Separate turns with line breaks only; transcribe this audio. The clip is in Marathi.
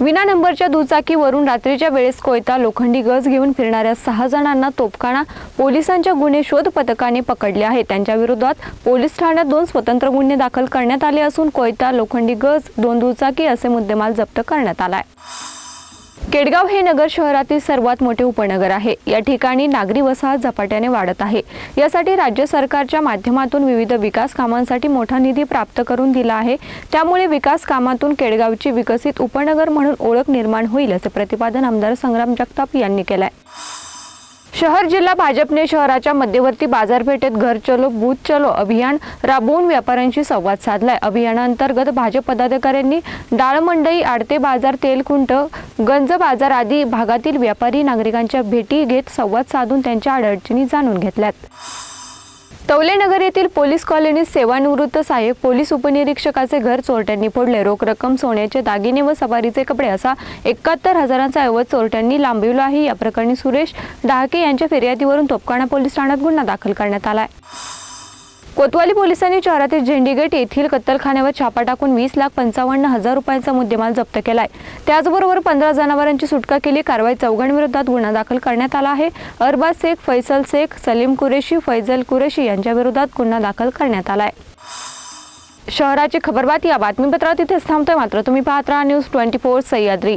विना नंबरच्या दुचाकीवरून रात्रीच्या वेळेस कोयता लोखंडी गज घेऊन फिरणाऱ्या सहा जणांना तोफखाना पोलिसांच्या गुन्हे शोध पथकाने पकडले आहे. त्यांच्या विरोधात पोलीस ठाण्यात दोन स्वतंत्र गुन्हे दाखल करण्यात आले असून कोयता लोखंडी गज दोन दुचाकी असे मुद्देमाल जप्त करण्यात आलाय. केडगाव हे नगर शहरातील सर्वात मोठे उपनगर आहे. या ठिकाणी नागरी वसाहत झपाट्याने वाढत आहे. यासाठी राज्य सरकारच्या माध्यमातून विविध विकास कामांसाठी मोठा निधी प्राप्त करून दिला आहे. त्यामुळे विकास कामातून केडगावची विकसित उपनगर म्हणून ओळख निर्माण होईल असे प्रतिपादन आमदार संग्राम जगताप यांनी केलं आहे शहर जिल्हा भाजपने शहराच्या मध्यवर्ती बाजारपेठेत घर चलो बूथ चलो अभियान राबवून व्यापाऱ्यांशी संवाद साधलाय. अभियानांतर्गत भाजप पदाधिकाऱ्यांनी डाळ मंडई आडते बाजार तेलकुंट गंज बाजार आदी भागातील व्यापारी नागरिकांच्या भेटी घेत संवाद साधून त्यांच्या अडचणी जाणून घेतल्यात. तवलेनगर येथील पोलीस कॉलनीत सेवानिवृत्त सहाय्यक पोलीस उपनिरीक्षकाचे घर चोरट्यांनी फोडले. रोख रक्कम सोन्याचे दागिने व सवारीचे कपडे असा एकाहत्तर हजारांचा ऐवज चोरट्यांनी लांबविला आहे. या प्रकरणी सुरेश डहाके यांच्या फिर्यादीवरून तोपखाना पोलीस ठाण्यात गुन्हा दाखल करण्यात आला आहे कोतवाली पोलिसांनी शहरातील झेंडीगेट येथील कत्तलखान्यावर छापा टाकून वीस लाख पंचावन्न हजार रुपयांचा मुद्देमाल जप्त केलाय. त्याचबरोबर पंधरा जनावरांची सुटका केली. कारवाई चौघांविरोधात गुन्हा दाखल करण्यात आला आहे. अरबाज शेख फैसल शेख सलीम कुरेशी फैजल कुरेशी यांच्या विरोधात गुन्हा दाखल करण्यात आला आहे शहराची खबरबात या बातमीपत्रात इथेच थांबतोय. मात्र तुम्ही पाहत राहा news twenty four Sahyadri.